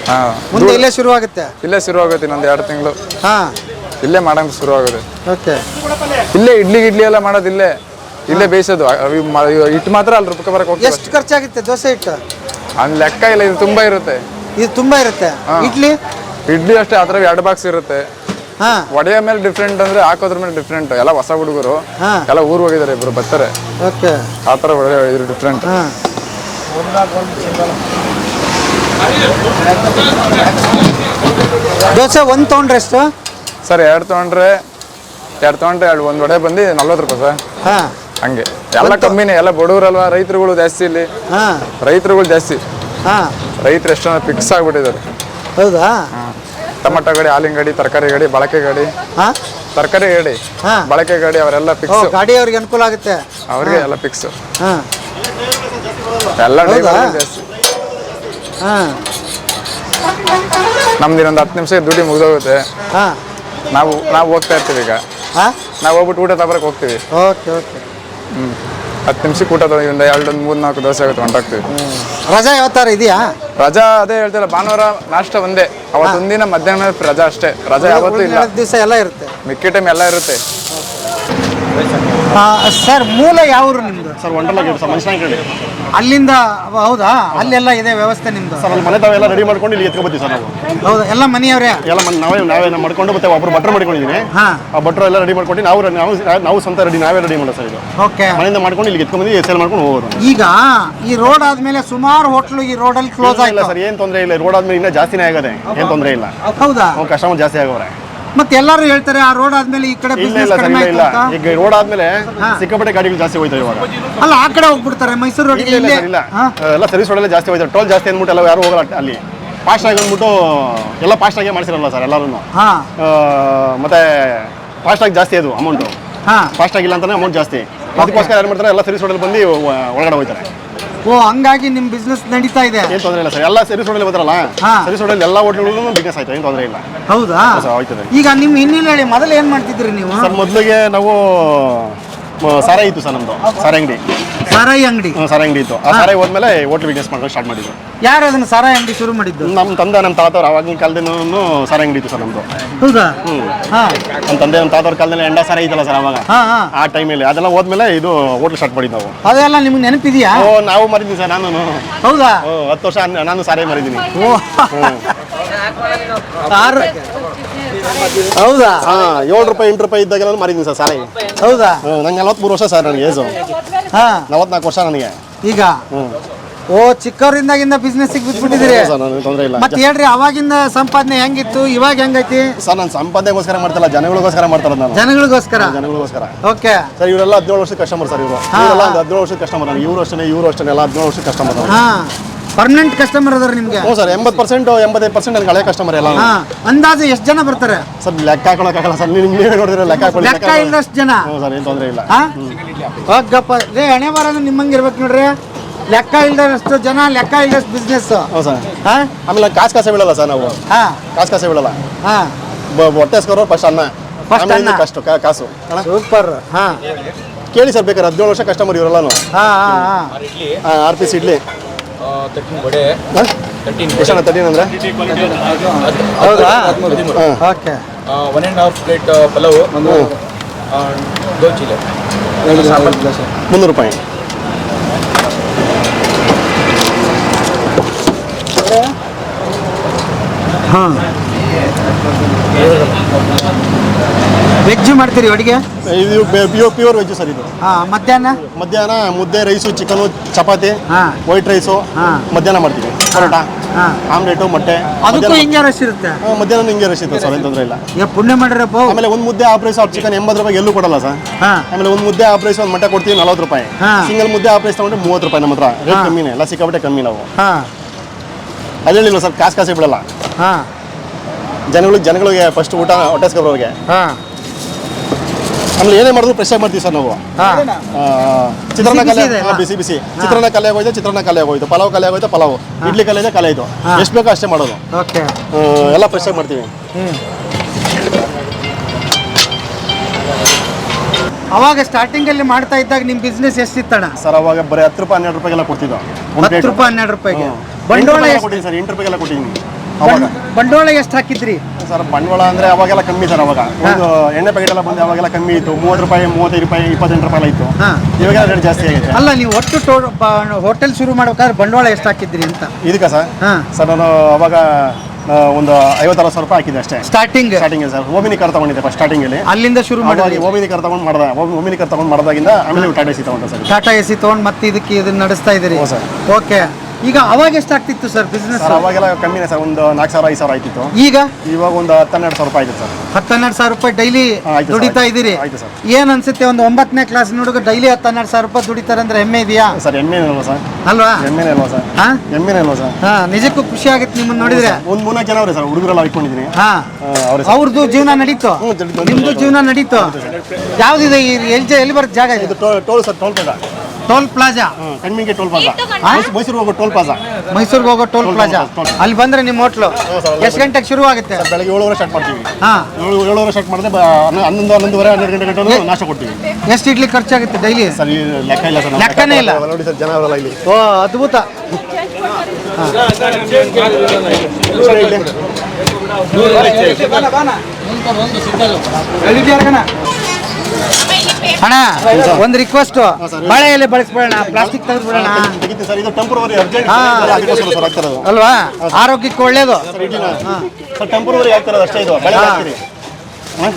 ಹಾಂ. ಮುಂದೆ ಇಲ್ಲೇ ಶುರುವಾಗುತ್ತೆ. ಇಲ್ಲೇ ಶುರುವಾಗುತ್ತೆ ಇನ್ನೊಂದು ಎರಡು ತಿಂಗಳು. ಹಾಂ. ಇಲ್ಲೇ ಮಾಡಂಗ ಶುರು ಆಗುತ್ತೆ ಓಕೆ. ಇಲ್ಲೇ ಇಡ್ಲಿ ಗಿಡ್ಲಿ ಎಲ್ಲ ಮಾಡೋದು ಇಲ್ಲೇ. ಇಲ್ಲೇ ಬೇಯಿಸೋದು. ಅವ್ ಮ- ಹಿಟ್ಟು ಮಾತ್ರ ಅಲ್ಲಿ ರುಬ್ಕೊ ಬರಕ್ಕೆ ಹೋಗ್ತೀವಿ ಎಷ್ಟು ಖರ್ಚಾಗುತ್ತೆ ದೋಸೆ ಹಿಟ್ಟು? ಅಲ್ಲಿ ಲೆಕ್ಕ ಇಲ್ಲ ಇದು ತುಂಬಾ ಇರುತ್ತೆ. ಇದು ತುಂಬಾ ಇರುತ್ತೆ. ಇಡ್ಲಿ? ಇಡ್ಲಿ ಅಷ್ಟೇ ಆ ಥರ ಎರಡು ಬಾಕ್ಸ್ ಇರುತ್ತೆ. ಹಾ. ಒಡೆಯ ಮೇಲೆ ಡಿಫ್ರೆಂಟ್ ಅಂದ್ರೆ ಹಾಕೋದ್ರ ಮೇಲೆ ಡಿಫ್ರೆಂಟ್ ಎಲ್ಲ ಹೊಸ ಹುಡುಗರು. ಹಾ. ಎಲ್ಲ ಊರ್ ಹೋಗಿದ್ದಾರೆ ಇಬ್ರು ಬರ್ತಾರೆ. ಓಕೆ. ಆ ಥರ ಒಡೆ ಇದ್ರ ಡಿಫ್ರೆಂಟ್ ಹಾ. ದೋಸೆ ಒಂದು ತೊಗೊಂಡ್ರೆ ಎಷ್ಟು? ಸರ್ ಎರಡು ತೊಗೊಂಡ್ರೆ ಎರಡು ತೊಗೊಂಡ್ರೆ ಎರಡು ಒಂದು ವಡೆ ಬಂದು ನಲ್ವತ್ತು ರೂಪಾಯಿ ಸರ್. ಹಾ. ಹಂಗೆ. ಎಲ್ಲ ಕಮ್ಮಿನೇ ಎಲ್ಲ ಬಡವರಲ್ವಾ? ರೈತರುಗಳು ಜಾಸ್ತಿ ಇಲ್ಲಿ. ಹಾಂ. ರೈತರುಗಳು ಜಾಸ್ತಿ. ಹಾಂ. ರೈತರು ಎಷ್ಟೊಂದು ಫಿಕ್ಸ್ ಆಗ್ಬಿಟ್ಟಿದ್ದಾರೆ. ಹೌದಾ? ಟೊಮಟೊ ಗಾಡಿ ಹಾಲಿನ ಗಾಡಿ ತರಕಾರಿ ಗಾಡಿ ಬಳಕೆ ಗಾಡಿ. ಹಾಂ. ತರಕಾರಿ ಗಾಡಿ ಹಾಂ. ಬಳಕೆ ಗಾಡಿ ಅವರೆಲ್ಲ ಫಿಕ್ಸ್ ಗಾಡಿ ಅವ್ರಿಗೆ ಅನುಕೂಲ ಆಗುತ್ತೆ. ಅವ್ರಿಗೆ ಎಲ್ಲ ಫಿಕ್ಸ್ ಹಾಂ. ಎಲ್ಲ ಜಾಸ್ತಿ. ಹಾ. ನಮ್ದು ಇನ್ನೊಂದು ಹತ್ತು ನಿಮಿಷ ಡ್ಯೂಟಿ ಮುಗಿದೋಗುತ್ತೆ. ಹಾ. ನಾವು ನಾವು ಹೋಗ್ತಾ ಇರ್ತೀವಿ ಈಗ. ಹಾ? ನಾವು ಹೋಗ್ಬಿಟ್ಟು ಊಟ ತಬರಕ್ಕೆ ಹೋಗ್ತೀವಿ. Okay okay. ಹ್ಞೂ ಹತ್ತು ನಿಮಿಷಕ್ಕೆ ಊಟ ತಗೊಂಡು ಒಂದು ಎರಡು ಒಂದು ಮೂರು ನಾಲ್ಕು ದೋಸೆ ಆಗುತ್ತೆ ಹೊಂಟಾಗ್ತೀವಿ ರಜಾ ಯಾವತ್ತಾರ ಇದೆಯಾ? ರಜಾ ಅದೇ ಹೇಳ್ತಿಲ್ಲ ಭಾನುವಾರ ನಾಷ್ಟ ಒಂದೇ. ಅವತ್ತೊಂದಿನ ಮಧ್ಯಾಹ್ನ ರಜಾ ಅಷ್ಟೇ. ರಜಾ ಯಾವತ್ತೂ ಇಲ್ಲ. ದಿವಸ ಎಲ್ಲ ಇರುತ್ತೆ. ಮಿಕ್ಕಿ ಟೈಮ್ ಎಲ್ಲ ಇರುತ್ತೆ. ಸರ್ ಮೂಲ ಯಾವರು ನಿಮ್ದು? ಸರ್ ವಂಡರ್ ಗೇಟ್ ಸರ್ ಮನುಷ್ಯನ ಕಡೆ ಅಲ್ಲಿಂದ ಹೌದಾ? ಅಲ್ಲೆಲ್ಲ ಇದೆ ವ್ಯವಸ್ಥೆ ನಿಮ್ದು? ಸರ್ ಅಲ್ಲಿ ಮನೆ ತಾವೆಲ್ಲ ರೆಡಿ ಮಾಡ್ಕೊಂಡು ಇಲ್ಲಿ ಎತ್ಕೊಬತ್ತೀವಿ ಸರ್ ನಾವು. ಹೌದಾ ಎಲ್ಲ ಮನೆಯವರೇ? ಎಲ್ಲ ಮನೆ ನಾವೇ ನಾವೇ ನಾವು ಮಾಡ್ಕೊಂಡು ಮತ್ತೆ ಒಬ್ಬರು ಭಟ್ರು ಮಾಡ್ಕೊಂಡಿದ್ದೀನಿ ಹಾ. ಆ ಭಟ್ರು ಎಲ್ಲ ರೆಡಿ ಮಾಡ್ಕೊಂಡು ನಾವು ನಾವು ನಾವು ಸ್ವಂತ ರೆಡಿ ನಾವೇ ರೆಡಿ ಮಾಡೋ ಸರ್ ಇದು. ಓಕೆ. ಮನೆಯಿಂದ ಮಾಡ್ಕೊಂಡು ಇಲ್ಲಿ ಎತ್ಕೊಂಡ್ಬಂದು ಸೇಲ್ ಮಾಡ್ಕೊಂಡು ಹೋಗೋದು ಈಗ ಈ ರೋಡ್ ಆದ್ಮೇಲೆ ಸುಮಾರು ಹೋಟ್ಲು ಈ ರೋಡಲ್ಲಿ ಕ್ಲೋಸ್ ಇಲ್ಲ ಸರ್ ಏನು ತೊಂದರೆ ಇಲ್ಲ. ರೋಡ್ ಆದ್ಮೇಲೆ ಇನ್ನೂ ಜಾಸ್ತಿನೇ ಆಗದೆ. ಏನು ತೊಂದರೆ ಇಲ್ಲ. ಹೌದಾ? ಕಸ್ಟಮರ್ ಜಾಸ್ತಿ ಆಗೋರೆ ಮತ್ತೆ ಎಲ್ಲರೂ ಹೇಳ್ತಾರೆ ಆ ರೋಡ್ ಆದ್ಮೇಲೆ ಈ ಕಡೆ ಇಲ್ಲ ಬಿಸ್ನೆಸ್ ಇಲ್ಲ ಸರ್ ಕಡಿಮೆ ಇಲ್ಲ ಆಯ್ತು ಇಲ್ಲ. ಅಂತ ಈಗ ರೋಡ್ ಆದ್ಮೇಲೆ. ಸಿಕ್ಕಾಪಟ್ಟೆ ಗಾಡಿಗಳು ಜಾಸ್ತಿ ಹೋಯ್ತಾರೆ ಇವಾಗ. ಅಲ್ಲ ಆ ಕಡೆ ಹೋಗ್ಬಿಡ್ತಾರೆ ಮೈಸೂರು ರೋಡ್ ಇಲ್ಲ ಇಲ್ಲ ಇಲ್ಲೇ. ಸರ್ ಇಲ್ಲ ಹಾ? ಎಲ್ಲ ಸರ್ವಿಸ್ ರೋಡಲ್ಲೇ ಜಾಸ್ತಿ ಹೋಯ್ತಾರೆ. ಟೋಲ್ ಜಾಸ್ತಿ ಅಂದ್ಬಿಟ್ಟು ಎಲ್ಲ ಯಾರು ಹೋಗಲ್ಲ ಅಲ್ಲಿ. ಫಾಸ್ಟ್ ಆಗಿ ಅಂದ್ಬಿಟ್ಟು ಎಲ್ಲ ಫಾಸ್ಟ್ ಆಗಿ ಮಾಡಿಸಿರಲ್ಲ ಸರ್ ಎಲ್ಲರೂ ಹಾ. ಮತ್ತೆ ಫಾಸ್ಟ್ ಆಗಿ ಜಾಸ್ತಿ ಅದು ಅಮೌಂಟು ಹಾ. ಫಾಸ್ಟ್ ಆಗಿಲ್ಲ ಅಂತಾನೆ ಅಮೌಂಟ್ ಜಾಸ್ತಿ. ಅದಕ್ಕೋಸ್ಕರ ಏನು ಮಾಡ್ತಾರೆ ಎಲ್ಲ ಸರ್ವಿಸ್ ರೋಡಲ್ಲಿ ಬಂದು ಒ- ಒಳಗಡೆ ಹೋಗ್ತಾರೆ ಓ ಹಂಗಾಗಿ ನಿಮ್ ಬಿಸ್ನೆಸ್ ನಡೀತಾ ಇದೆ. ಏನು ತೊಂದರೆ ಇಲ್ಲ ಸರ್. ಎಲ್ಲ ಸರ್ವಿಸ್ ರೋಡಲ್ಲಿ ಬರ್ತಾರಲ್ಲ? ಹಾ. ಸರ್ವಿಸ್ ರೋಡಲ್ಲಿ ಎಲ್ಲ ಹೋಟ್ಲುಗಳು ಬಿಸ್ನೆಸ್ ಆಯ್ತು. ಏನು ತೊಂದರೆ ಇಲ್ಲ. ಹೌದಾ? ಸರ್ ಹೋಯ್ತದೆ ಈಗ ನಿಮ್ ಹಿನ್ನೆಲೆ ಹೇಳಿ ಮೊದಲು ಏನ್ ಮಾಡ್ತಿದ್ರಿ ನೀವು? ಸರ್ ಮೊದಲಿಗೆ ನಾವು ಮ, ಸಾರಾಯಿ ಇತ್ತು ಸರ್ ನಮ್ಮದು ಸಾರ ಅಂಗಡಿ. ಸಾರಾಯಿ ಅಂಗಡಿ. ಸಾರಾಯಿ ಅಂಗಡಿ ಇತ್ತು. ಆ ಸಾರಾಯಿ ಹೋದ್ಮೇಲೆ ಹೋಟ್ಲ್ ಬಿಸ್ನೆಸ್ ಮಾಡೋಕೆ ಸ್ಟಾರ್ಟ್ ಮಾಡಿದ್ರು. ಯಾರು ಅದನ್ನ ಸಾರಾಯಿ ಅಂಗಡಿ ಶುರು ಮಾಡಿದ್ದು? ನಮ್ಮ ತಂದೆ ನಮ್ಮ ತಾತವ್ರು ಅವಾಗಿನ ಕಾಲದಿಂದ ಸಾರಾಯಿ ಅಂಗಡಿ ಇತ್ತು ಸರ್ ನಮ್ದು. ಹೌದಾ? ಹಾ. ನಮ್ಮ ತಂದೆ ನಮ್ಮ ತಾತವ್ರ ಕಾಲದಲ್ಲಿ ಎಂಡ ಸಾರಾಯಿ ಇತ್ತಲ್ಲ ಸರ್ ಅವಾಗ? ಹಾ ಹಾ. ಆ ಟೈಮಲ್ಲಿ ಅದೆಲ್ಲ ಹೋದ್ಮೇಲೆ ಇದು ಹೋಟ್ಲ್ ಸ್ಟಾರ್ಟ್ ಮಾಡಿದ್ದು ನಾವು. ಅದೆಲ್ಲ ನಿಮ್ಗೆ ನೆನಪಿದೆಯಾ? ಓ ನಾವು ಮರಿದ್ದೀನಿ ಸರ್ ನಾನು. ಹೌದಾ? ಓ ಹತ್ತು ವರ್ಷ ನಾನು ಸಾರಾಯಿ ಮರಿದ್ದೀನಿ. ಓ. ಹೌದಾ? ಹಾಂ ಏಳು ರೂಪಾಯಿ ಎಂಟು ರೂಪಾಯಿ ಇದ್ದಾಗೆಲ್ಲ ಮರಿದ್ದೀನಿ ಸರ್ ಸಾರಿ ಹೌದಾ? ನಂಗೆ ನಲವತ್ಮೂರು ವರ್ಷ ಸರ್ ನನಗೆ ಏಜು. ಹಾ. ನಲವತ್ನಾಲ್ಕು ವರ್ಷ ನನಗೆ. ಈಗ? ಹ್ಞೂ ಓ ಚಿಕ್ಕವರಿಂದಾಗಿಂದ ಬಿಸ್ನೆಸ್ ಬಿಟ್ಬಿಟ್ಟಿದ್ರೆ ಸರ್ ನನಗೆ ತೊಂದರೆ ಇಲ್ಲ. ಮತ್ತೆ ಹೇಳ್ರಿ ಅವಾಗಿಂದ ಸಂಪಾದನೆ ಹೆಂಗಿತ್ತು ಇವಾಗ ಹೆಂಗೈತಿ? ಸರ್ ನಾನು ಸಂಪಾದನೆಗೋಸ್ಕರ ಮಾಡ್ತಾರಲ್ಲ ಜನಗಳಿಗೋಸ್ಕರ ಮಾಡ್ತಾರ ನಾನು. ಜನಗಳಿಗೋಸ್ಕರ? ಜನಗಳಿಗೋಸ್ಕರ. ಓಕೆ. ಸರ್ ಇವರೆಲ್ಲ ಹದಿನೇಳು ವರ್ಷದ ಕಸ್ಟಮರ್ ಸರ್ ಇವರು. ಇವರೆಲ್ಲ ಒಂದು ಹದಿನೇಳು ವರ್ಷದ ಕಸ್ಟಮರ್ ನಾನು. ಇವರು ಅಷ್ಟೇ ಇವ್ರು ಅಷ್ಟೇ ಎಲ್ಲ ಹದಿನೇಳು ವರ್ಷದ ಕಸ್ಟಮರ್ ಹಾ. ಪರ್ಮನೆಂಟ್ ಕಸ್ಟಮರ್ ಅದಾರ ನಿಮ್ಗೆ? ಹ್ಞೂ ಸರ್ ಎಂಬತ್ತು ಪರ್ಸೆಂಟ್ ಎಂಬತ್ತೈದು ಪರ್ಸೆಂಟ್ ನನಗೆ ಹಳೆ ಕಸ್ಟಮರ್ ಎಲ್ಲ ಹಾ. ಅಂದಾಜು ಎಷ್ಟು ಜನ ಬರ್ತಾರೆ? ಸರ್ ಲೆಕ್ಕ ಹಾಕೊಳಕ್ಕಾಗಲ್ಲ ಸರ್ ನೀವು ನೀವೇ ನೋಡಿದ್ರೆ ಲೆಕ್ಕ ಹಾಕೊಳ್ಳಿ ಲೆಕ್ಕ ಇಲ್ಲದಷ್ಟು ಜನ? ಹ್ಞೂ ಸರ್ ಏನು ತೊಂದರೆ ಇಲ್ಲ. ಹಾ? ಹೋಗಪ್ಪ ರೇ ಹಣೆ ಬರ ನಿಮ್ಮಂಗೆ ಇರ್ಬೇಕು ನೋಡ್ರಿ. ಲೆಕ್ಕ ಇಲ್ದಷ್ಟು ಜನ ಲೆಕ್ಕ ಇಲ್ದಷ್ಟು ಬಿಸ್ನೆಸ್ ಹೌದು ಸರ್. ಹಾ? ಆಮೇಲೆ ಕಾಸು ಕಾಸೆ ಬೀಳಲ್ಲ ಸರ್ ನಾವು. ಹಾ. ಕಾಸು ಕಾಸೆ ಬೀಳಲ್ಲ. ಹಾ. ಬ- ಹೊಟ್ಟೆ ಸ್ಕೋರು ಫಸ್ಟ್ ಅನ್ನ. ಕಷ್ಟ ಆಮೇಲೆ ಅನ್ನ. ಕಷ್ಟು ಕಾ- ಕಾಸು. ಅಣ್ಣ? ಸೂಪರ್ ಹಾ. ಕೇಳಿ ಸರ್ ಬೇಕಾದ್ರೆ ಹದಿನೇಳು ವರ್ಷ ಕಸ್ಟಮರ್ ಇವರಲ್ಲ ಹಾ ಹಾ ಹಾ. ಇಡ್ಲಿ ಆರು piece idli. Thirteen vada thirteen ಎಷ್ಟು ತರ್ಟೀನ್ ಅಂದರೆ? ಹೌದಾ. ಹಾಂ okay one and half plate pulao. ದೋ ಚಿಲೆ ಮುನ್ನೂರು ರೂಪಾಯಿ. ಹಾಂ. ವೆಜ್ ಮಾಡ್ತೀರಿ ಅಡುಗೆ? ಇದು ಪ್ಯೂರ್ ಪ್ಯೂರ್ ವೆಜ್ ಸರ್ ಇದು. ಹಾಂ ಮಧ್ಯಾಹ್ನ? ಮಧ್ಯಾಹ್ನ ಮುದ್ದೆ ರೈಸು ಚಿಕನು ಚಪಾತಿ ಹಾಂ. ವೈಟ್ ರೈಸು ಹಾಂ. ಮಧ್ಯಾಹ್ನ ಮಾಡ್ತೀವಿ. ಪರೋಟ. ಆಮ್ಲೆಟು ಮೊಟ್ಟೆ ಅದಕ್ಕೂ ಮಧ್ಯಾಹ್ನ ಹಿಂಗೆ ರಶ್ ಇರುತ್ತೆ. ಮಧ್ಯಾಹ್ನ ಹಿಂಗೆ ರಶ್ ಇತ್ತು ಸರ್ ಏನು ತೊಂದರೆ ಇಲ್ಲ. ಈಗ ಪುಣ್ಯ ಮಾಡಿರಪ್ಪ ಆಮೇಲೆ ಒಂದು ಮುದ್ದೆ ಆಪರೇಷನ್ ರೈಸ್ ಚಿಕನ್ ಎಂಬತ್ತು ರೂಪಾಯಿ ಎಲ್ಲೂ ಕೊಡಲ್ಲ ಸರ್. ಹಾ. ಆಮೇಲೆ ಒಂದು ಮುದ್ದೆ ಆ ರೈಸ್ ಒಂದು ಮೊಟ್ಟೆ ಕೊಡ್ತೀವಿ ನಲ್ವತ್ತು ರೂಪಾಯಿ. ಹಾ. ಸಿಂಗಲ್ ಮುದ್ದೆ ಆಪರೇಷನ್ ರೈಸ್ ತಗೊಂಡ್ರೆ ಮೂವತ್ತು ರೂಪಾಯಿ ನಮ್ಮ ಹತ್ರ. ರೇಟ್. ಕಮ್ಮಿನೇ ಎಲ್ಲ ಸಿಕ್ಕಾಪಟ್ಟೆ ಕಮ್ಮಿ ನಾವು. ಹಾ. ಅದು ಹೇಳಿಲ್ಲ ಸರ್ ಕಾಸು ಕಾಸಿ ಬಿಡಲ್ಲ. ಹಾ. ಜನಗಳಿಗೆ ಜನಗಳಿಗೆ ಫಸ್ಟ್ ಊಟ ಹೊಟ್ಟೆಸ್ಕೊಬ್ರವ್ರಿಗೆ ಹಾ. ಆಮೇಲೆ ಏನೇ ಮಾಡಿದ್ರು ಫ್ರೆಶ್ ಆಗಿ ಮಾಡ್ತೀವಿ ಸರ್ ನಾವು. ಆ, ಚಿತ್ರಾನ್ನ ಬಿಸಿ ಕಲೆ ಇದೆ ಬಿಸಿ ಬಿಸಿ. ಚಿತ್ರಾನ್ನ ಕಲೆ ಆಗೋಯ್ತು ಚಿತ್ರಾನ್ನ ಕಲೆ ಆಗೋಯ್ತು ಪಲಾವ್ ಕಲೆ ಆಗೋಯ್ತು ಪಲಾವ್. ಇಡ್ಲಿ ಕಲೆ ಇದೆ ಕಲೆ ಆಯ್ತು ಹಾ. ಎಷ್ಟು ಬೇಕೋ ಅಷ್ಟೇ ಮಾಡೋದು. ಓಕೆ. ಆ, ಎಲ್ಲ ಫ್ರೆಶ್ ಆಗಿ ಮಾಡ್ತೀವಿ. ಅವಾಗ ಸ್ಟಾರ್ಟಿಂಗ್ ಅಲ್ಲಿ ಮಾಡ್ತಾ ಇದ್ದಾಗ ನಿಮ್ ಬಿಸ್ನೆಸ್ ಎಷ್ಟಿತ್ತಣ್ಣ? ಸರ್ ಅವಾಗ ಬರೀ ಹತ್ತು ರೂಪಾಯಿ ಹನ್ನೆರಡು ರೂಪಾಯಿಗೆಲ್ಲ ಕೊಡ್ತಿದ್ದು. ಒಂದು ಹತ್ತು ರೂಪಾಯಿ ಹನ್ನೆರಡು ರೂಪಾಯಿಗೆ. ಬಂಡವಾಳ ಬಂಡವಾಳ ಎಷ್ಟು? ಕೊಟ್ಟಿದ್ದೀನಿ ಸರ್ ಎಂಟು ರೂಪಾಯಿಗೆಲ್ಲ ಕೊಟ್ಟಿದ್ದೀನಿ. ಅವಾಗ. ಬಂಡವಾಳ ಎಷ್ಟು ಹಾಕಿದ್ರಿ? ಸರ್ ಬಂಡವಾಳ ಅಂದ್ರೆ ಅವಾಗೆಲ್ಲ ಕಮ್ಮಿ ಸರ್ ಅವಾಗ. ಒಂದು ಎಣ್ಣೆ ಪ್ಯಾಕೆಟ್ ಎಲ್ಲ ಬಂದು ಅವಾಗೆಲ್ಲ ಕಮ್ಮಿ ಇತ್ತು. ಮೂವತ್ತು ರೂಪಾಯಿ ಮೂವತ್ತೈದು ರೂಪಾಯಿ ಇಪ್ಪತ್ತೆಂಟು ರೂಪಾಯಿ ಇತ್ತು. ಇವಾಗ ರೇಟ್ ಜಾಸ್ತಿ ಆಗಿದೆ. ಅಲ್ಲ ನೀವು ಒಟ್ಟು ಹೋಟೆಲ್ ಶುರು ಮಾಡ್ಬೇಕಾದ್ರೆ ಬಂಡವಾಳ ಎಷ್ಟು ಹಾಕಿದ್ರಿ ಅಂತ? ಇದಕ್ಕೆ ಸರ್? ಸರ್ ನಾನು ಅವಾಗ ಒಂದು ಐವತ್ತಾರು ಸಾವಿರ ರೂಪಾಯಿ ಹಾಕಿದೆ ಅಷ್ಟೇ. Starting starting sir. Omni car ತಗೊಂಡಿದ್ದೆ ಫಸ್ಟ್ ಸ್ಟಾರ್ಟಿಂಗಲ್ಲಿ ಅಲ್ಲಿಂದ ಶುರು ಮಾಡಿ ಓಮಿನಿ ಕಾರ್ ತಗೊಂಡು ಮಾಡ್ದೆ ಓಮಿನಿ ಕಾರ್ ತಗೊಂಡು ಮಾಡಿದಾಗಿಂದ ಆಮೇಲೆ ಟಾಟಾ ಸಿ ತಗೊಂಡೆ ಸರ್. ಟಾಟಾ ಎ ಸಿ ತೊಗೊಂಡು ಮತ್ತೆ ಇದಕ್ಕೆ ಇದನ್ನ ನಡೆಸ್ತಾ ಇದ್ದೀರಿ? ಸರ್. ಓಕೆ ಈಗ ಅವಾಗ ಎಷ್ಟಾಗ್ತಿತ್ತು ಸರ್ ಬಿಸ್ನೆಸ್ ಸರ್ ಅವಾಗೆಲ್ಲ ಕಮ್ಮಿನೇ ಸರ್ ಒಂದು ನಾಲ್ಕು ಸಾವಿರ ಐದು ಸಾವಿರ ಆಯ್ತಿತ್ತು. ಈಗ? ಇವಾಗ ಒಂದು ಹತ್ತು ಹನ್ನೆರಡು ಸಾವಿರ ರೂಪಾಯಿ ಆಯ್ತು ಸರ್. ಹತ್ತು ಹನ್ನೆರಡು ಸಾವಿರ ರೂಪಾಯಿ ಡೈಲಿ ಆಯ್ತು ಸರ್, ದುಡಿತಾ ಇದ್ದೀರಿ. ಆಯ್ತು ಸರ್. ಏನ್ ಅನ್ಸುತ್ತೆ? ಒಂದು ಒಂಬತ್ತನೇ ಕ್ಲಾಸ್ ಹುಡುಗ ಡೈಲಿ ಹತ್ತು ಹನ್ನೆರಡು ಸಾವಿರ ರೂಪಾಯಿ ದುಡಿತಾರೆ ಅಂದ್ರೆ ಹೆಮ್ಮೆ ಇದೆಯಾ? ಸರ್ ಹೆಮ್ಮೆ ಅಲ್ವಾ ಸರ್? ಅಲ್ವಾ? ಹೆಮ್ಮೆ ಅಲ್ವಾ ಸರ್? ಹಾ? ಎಮ್ಮೆನೇ ಅಲ್ವಾ ಸರ್? ಹಾ ನಿಜಕ್ಕೂ ಖುಷಿ ಆಗುತ್ತೆ ನಿಮ್ಮನ್ನ ನೋಡಿದ್ರೆ. ಒಂದು ಮೂರ್ನಾಲ್ಕು ಜನ ಅವ್ರೆ ಸರ್ ಹುಡುಗರೆಲ್ಲ ಇಟ್ಕೊಂಡಿದ್ದೀನಿ ಹಾ. ಅವ್ರೆ ಅವ್ರದ್ದು ಜೀವನ ನಡೀತು. ಜಡ್- ಬಂದು- ನಿಮ್ದು ಜೀವನ ನಡೀತು. ಯಾವ್ದಿದೆ ಈ ಎಲ್ಲಿ ಎಲ್ಲಿ ಬರುತ್ತೆ ಜಾಗ ಇದು? Toll sir toll plaza toll plaza? ಕಣ್ಮಿಂಗೆ toll plaza. ಮೈಸೂರಿಗೆ ಮೈಸೂರು ಹೋಗೋ ಟೋಲ್ ಪ್ಲಾಜಾ. ಮೈಸೂರಿಗೆ ಹೋಗೋ ಟೋಲ್ ಪ್ಲಾಜಾ. ಅಲ್ಲಿ ಬಂದ್ರೆ ನಿಮ್ಮ ಹೋಟ್ಲು? ಎಷ್ಟು ಗಂಟೆಗೆ ಶುರು ಆಗುತ್ತೆ? ಬೆಳಗ್ಗೆ ಏಳುವರೆ ಸ್ಟಾರ್ಟ್ ಮಾಡ್ತೀವಿ. ಹಾಂ. ಏಳು ಏಳುವರೆ ಸ್ಟಾರ್ಟ್ ಮಾಡಿದ್ರೆ ಹನ್ನೊಂದು ಹನ್ನೊಂದುವರೆ ಹನ್ನೆರಡು ಗಂಟೆ ಗಂಟೆ ನಾಶ ಕೊಡ್ತೀವಿ. ಎಷ್ಟು ಇಡ್ಲಿ ಖರ್ಚಾಗುತ್ತೆ ಡೈಲಿ? ಸರ್ ಲೆಕ್ಕ ಇಲ್ಲ ಸರ್ ಲೆಕ್ಕನೇ ಇಲ್ಲ. ನೋಡಿ ಸರ್ ಜನ ಇಲ್ಲಿ. ಓ ಅದ್ಭುತ. ಅಣ್ಣ ಒಂದು ರಿಕ್ವೆಸ್ಟ್ ಬಾಳೆ ಎಲೆ ಬಳಸ್ಬೇಡ ಪ್ಲಾಸ್ಟಿಕ್ ತೆಗೆದ್ಬಿಡೋಣ. ಸರ್ ಇದು ಟೆಂಪ್ರವರಿ ಅರ್ಜೆಂಟ್ ಅಲ್ವಾ? ಆರೋಗ್ಯಕ್ಕೆ ಒಳ್ಳೇದು. ಸರ್ ಇಡ್ಲಿನ ಸರ್ ಟೆಂಪ್ರವರಿ ಅಷ್ಟೇ ಇದು? ಬೆಳೆ ಹಾ. ಹಾಕ್ತೀರಿ. ಹಾಂ?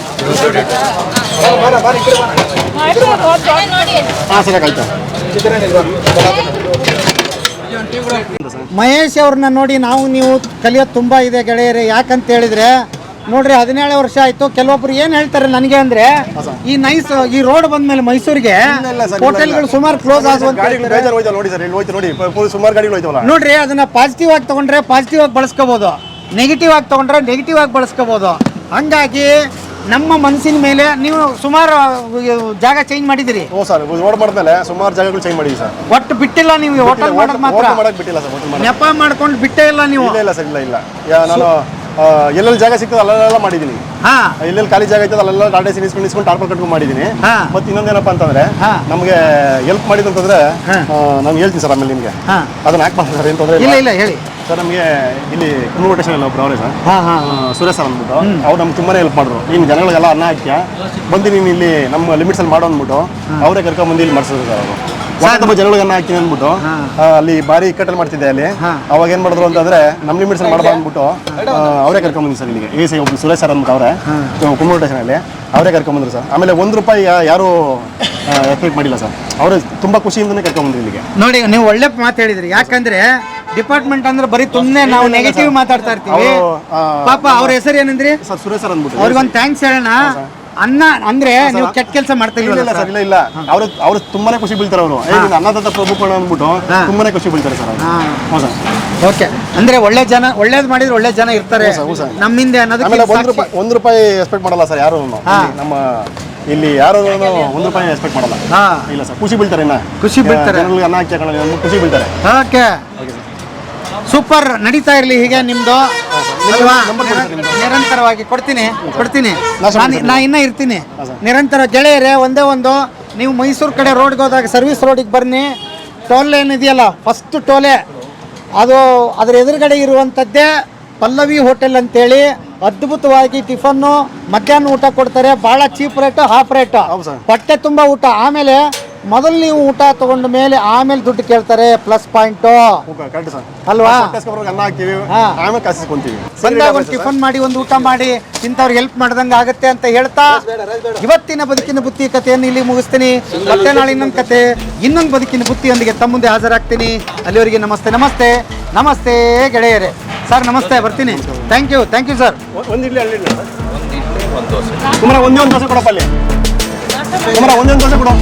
ಹಾಂ ಆಯ್ತು. ಮಹೇಶ್ ಅವ್ರನ್ನ ನೋಡಿ ನಾವು ನೀವು ಕಲಿಯೋದು ತುಂಬಾ ಇದೆ ಗೆಳೆಯರೇ. ಯಾಕಂತ ಹೇಳಿದ್ರೆ ನೋಡ್ರಿ ಹದಿನೇಳು ವರ್ಷ ಆಯ್ತು. ಕೆಲವೊಬ್ರು ಏನ್ ಹೇಳ್ತಾರೆ ನನಗೆ ಅಂದ್ರೆ ಈ ನೈಸ್ ಈ ರೋಡ್ ಬಂದ್ಮೇಲೆ ಮೈಸೂರಿಗೆ ಹೋಟೆಲ್ಗಳು ಸುಮಾರು ಕ್ಲೋಸ್ ಆಗುವಂತ ಗಾಡಿಗಳು ಹೇಳ್ತಾರೆ. ನೋಡಿ ಸರ್ ಇಲ್ಲಿ ಹೋಯ್ತು ನೋಡಿ ಸುಮಾರು ಗಾಡಿಗಳು ಹೋಯ್ತವಲ್ಲ. ನೋಡ್ರಿ ಅದನ್ನ ಪಾಸಿಟಿವ್ ಆಗಿ ತಗೊಂಡ್ರೆ ಪಾಸಿಟಿವ್ ಆಗಿ ಬಳಸ್ಕೋಬಹುದು ನೆಗೆಟಿವ್ ಆಗಿ ತಗೊಂಡ್ರೆ ನೆಗೆಟಿವ್ ಆಗಿ ಬಳಸ್ಕೋಬಹುದು ಹಂಗಾಗಿ ನಮ್ಮ ಮನಸ್ಸಿನ ಮೇಲೆ ನೀವು ಸುಮಾರು ಜಾಗ ಚೇಂಜ್ ಮಾಡಿದಿರಿ ಓ ಸರ್ ರೋಡ್ ಮಾಡಿದ್ಮೇಲೆ ಸುಮಾರು ಜಾಗಗಳು ಚೇಂಜ್ ಮಾಡಿದ್ವಿ ಸರ್. ಒಟ್ಟು ಬಿಟ್ಟಿಲ್ಲ ನೀವು ಹೋಟೆಲ್ ಮಾಡೋದು ಮಾತ್ರ. ಮಾಡಕ್ ಬಿಟ್ಟಿಲ್ಲ ಸರ್ ನೆಪ ಮಾಡ್ಕೊಂಡು ಬಿಟ್ಟೇ ಇಲ್ಲ ನೀವು. ಇಲ್ಲ ಸರ್ ಇಲ್ಲ ಇಲ್ಲ. ನಾನು ಎಲ್ಲೆಲ್ಲಿ ಜಾಗ ಸಿಗ್ತದೆ ಅಲ್ಲೆಲ್ಲ ಮಾಡಿದ್ದೀನಿ. ಎಲ್ಲೆಲ್ಲಿ ಖಾಲಿ ಜಾಗ ಐತದ ಅಲ್ಲೆಲ್ಲ ಟಾಟಾ ಸಿ ನಿಸ್ಕೊಂಡು ನಿಸ್ಕೊಂಡು ಟಾರ್ಪಲ್ ಕಟ್ಕೊಂಡು ಮಾಡಿದ್ದೀನಿ. ಮತ್ತೆ ಇನ್ನೊಂದೇನಪ್ಪ ಅಂತಂದ್ರೆ. ನಮಗೆ ಹೆಲ್ಪ್ ಮಾಡಿದ್ದು ಅಂತಂದ್ರೆ. ನಾನು ಹೇಳ್ತೀನಿ ಸರ್ ಆಮೇಲೆ ನಿಮಗೆ. ಅದನ್ನ ಯಾಕೆ ಮಾಡ್ತಾರೆ ಅಂತಂದ್ರೆ ಇಲ್ಲ. ಇಲ್ಲ ಹೇಳಿ. ಸರ್ ನಮಗೆ ಇಲ್ಲಿ ಕನ್ವರ್ಟೇಷನ್ ಇಲ್ಲ ಒಬ್ರು ಅವರೇ ಸರ್. ಸುರೇಶ್ ಸರ್ ಅಂದ್ಬಿಟ್ಟು. ಅವ್ರು ನಮ್ಗೆ ತುಂಬಾನೇ ಹೆಲ್ಪ್ ಮಾಡಿದ್ರು. ನೀನು ಜನಗಳಿಗೆಲ್ಲ ಅನ್ನ ಹಾಕ್ಯ? ಬಂದು ನೀನು ಇಲ್ಲಿ ನಮ್ಮ ಲಿಮಿಟ್ಸ್ ಅಲ್ಲಿ ಮಾಡೋ ಅಂದ್ಬಿಟ್ಟು ಅವರೇ ಕರ್ಕೊಂಡ್ ಬಂದು ಇಲ್ಲಿ ಮಾಡಿಸಿದ್ರು ಸರ್ ಅವರು. ತುಂಬ ಜನಗಳಿಗೆ ಅನ್ನ ಹಾಕ್ತೀನಿ ಅಂದ್ಬಿಟ್ಟು ಅಲ್ಲಿ ಭಾರಿ ಇಕ್ಕಟ್ಟಲ್ಲಿ ಮಾಡ್ತಿದ್ದೆ ಅಲ್ಲಿ. ಅವಾಗ ಏನ್ ಮಾಡಿದ್ರು ಅಂತಂದ್ರೆ ನಮ್ಮ ಲಿಮಿಟ್ಸ್ ಅಲ್ಲಿ ಮಾಡ್ಬಾ ಅಂದ್ಬಿಟ್ಟು ಅವರೇ ಕರ್ಕೊಂಡ್ ಬಂದ್ರು ಸರ್ ಇಲ್ಲಿಗೆ. ಎ ಸಿ ಒಬ್ರು ಸುರೇಶ್ ಸರ್ ಅಂದ್ಬಿಟ್ಟು ಅವರೇ. ಕುಮೋಟೇಷನ್ ಅಲ್ಲಿ ಅವರೇ ಕರ್ಕೊಂಡ್ ಬಂದ್ರು ಸರ್. ಆಮೇಲೆ ಒಂದ್ ರೂಪಾಯಿ ಯಾ- ಯಾರು ಎಫೆಕ್ಟ್ ಮಾಡಿಲ್ಲ ಸರ್. ಅವರು ತುಂಬಾ ಖುಷಿಯಿಂದನೇ ಕರ್ಕೊಂಡ್ ಬಂದ್ರಿ ಇಲ್ಲಿಗೆ. ನೋಡಿ ನೀವು ಒಳ್ಳೆ ಮಾತು ಹೇಳಿದ್ರಿ. ಯಾಕಂದ್ರೆ ಡಿಪಾರ್ಟ್ಮೆಂಟ್ ಅಂದ್ರೆ ಬರೀ ತುಂಬಾ ನಾವು ನೆಗೆಟಿವ್ ಮಾತಾಡ್ತಾ ಇರ್ತೀವಿ. ಅವ್ರು, ಆ, ಪಾಪ ಅವ್ರ ಹೆಸರು ಏನಂದ್ರಿ? ಸರ್ ಸುರೇಶ್ ಸರ್ ಅಂದ್ಬಿಟ್ಟು. ಅವ್ರಿಗೊಂದು ಥ್ಯಾಂಕ್ಸ್ ಹೇಳೋಣ. ಅನ್ನ ಅಂದ್ರೆ ನೀವು ಕೆಟ್ಟ ಕೆಲಸ ಮಾಡ್ತಾ ಇಲ್ಲ ಇಲ್ಲ ಸರ್ ಇಲ್ಲ ಇಲ್ಲ. ಅವ್ರು ಅವ್ರು ತುಂಬಾನೇ ಖುಷಿ ಬೀಳ್ತಾರೆ ಅವರು. ಅನ್ನದಾತ ಪ್ರಭು ಕೋಣ ಅಂದ್ಬಿಟ್ಟು ತುಂಬಾನೇ ಖುಷಿ ಬೀಳ್ತಾರೆ ಸರ್ ಓಕೆ. ಅಂದ್ರೆ ಒಳ್ಳೆ ಜನ ಒಳ್ಳೇದ್ ಮಾಡಿದ್ರೆ ಒಳ್ಳೆ ಜನ ಇರ್ತಾರೆ ಹ್ಞೂ ಸರ್, ಹ್ಞೂ ಸರ್. ನಮ್ಮಿಂದ ಆಮೇಲೆ ಒಂದ್ ಅನ್ನೋದಕ್ಕೆ ರೂಪಾಯಿ ಒಂದ್ ರೂಪಾಯಿ ಎಕ್ಸ್ಪೆಕ್ಟ್ ಮಾಡಲ್ಲ ಸರ್ ಯಾರು ನಮ್ಮ ಇಲ್ಲಿ ಯಾರು ಒಂದ್ ರೂಪಾಯಿ ಎಕ್ಸ್ಪೆಕ್ಟ್ ಮಾಡಲ್ಲ. ಹಾ. ಇಲ್ಲ ಸರ್ ಖುಷಿ ಬೀಳ್ತಾರೆ ಇನ್ನ. ಖುಷಿ ಬೀಳ್ತಾರೆ. ಅನ್ನ ಹಾಕಿ ಖುಷಿ ಬೀಳ್ತಾರೆ. ಓಕೆ. ಸೂಪರ್ ನಡೀತಾ ಇರಲಿ ಹೀಗೆ ನಿಮ್ದು. ಅಲ್ವಾ? ನಿರಂತರವಾಗಿ ಕೊಡ್ತೀನಿ ಕೊಡ್ತೀನಿ. ನಾ ಇನ್ನ ಇರ್ತೀನಿ. ನಿರಂತರ ಗೆಳೆಯರೇ ಒಂದೇ ಒಂದು. ನೀವು ಮೈಸೂರು ಕಡೆ ರೋಡ್ಗೆ ಹೋದಾಗ ಸರ್ವಿಸ್ ರೋಡಿಗೆ ಬನ್ನಿ. ಟೋಲ್ ಏನಿದೆಯಲ್ಲ ಫಸ್ಟ್ ಟೋಲೆ. ಅದು ಅದರ ಎದುರುಗಡೆ ಇರುವಂಥದ್ದೇ ಪಲ್ಲವಿ ಹೋಟೆಲ್ ಅಂತೇಳಿ. ಅದ್ಭುತವಾಗಿ ಟಿಫನ್ನು ಮಧ್ಯಾಹ್ನ ಊಟ ಕೊಡ್ತಾರೆ. ಭಾಳ ಚೀಪ್ ರೇಟು ಹಾಫ್ ರೇಟು. ಹೊಟ್ಟೆ ತುಂಬ ಊಟ. ಆಮೇಲೆ ಮೊದಲು ನೀವು ಊಟ ತಗೊಂಡ ಮೇಲೆ ಆಮೇಲೆ ದುಡ್ಡು ಕೇಳ್ತಾರೆ ಪ್ಲಸ್ ಪಾಯಿಂಟ್ ಕರೆಕ್ಟ್ ಸರ್. ಅಲ್ವಾ? ಆಮೇಲೆ ಕಾಸಿಸ್ಕೊಂತೀವಿ ಬಂದಾಗ ಒಂದು ಟಿಫನ್ ಮಾಡಿ ಒಂದು ಊಟ ಮಾಡಿ ಇಂಥವ್ರಿಗೆ ಹೆಲ್ಪ್ ಮಾಡ್ದಂಗೆ ಆಗುತ್ತೆ ಅಂತ ಹೇಳ್ತಾ ಇವತ್ತಿನ ಬದುಕಿನ ಬುತ್ತಿ ಕಥೆಯನ್ನು ಇಲ್ಲಿ ಮುಗಿಸ್ತೀನಿ. ಮತ್ತೆ ನಾಳೆ ಇನ್ನೊಂದು ಕತೆ ಇನ್ನೊಂದು ಬದುಕಿನ ಬುತ್ತಿಯೊಂದಿಗೆ ತಮ್ಮ ಮುಂದೆ ಹಾಜರಾಗ್ತೀನಿ. ಅಲ್ಲಿವರಿಗೆ ನಮಸ್ತೆ ನಮಸ್ತೆ. ನಮಸ್ತೆ ಗೆಳೆಯರೇ. ಸರ್ ನಮಸ್ತೆ ಬರ್ತೀನಿ. Thank you thank you sir ಒಂದು ಇಡ್ಲಿ ಅಲ್ಲಿ ಕುಮಾರ ಒಂದೇ ಒಂದು ದೋಸೆ ಕೊಡಪ್ಪ ಅಲ್ಲಿ. ಕುಮಾರ ಒಂದೇ ಒಂದು ದೋಸೆ ಕೊಡು.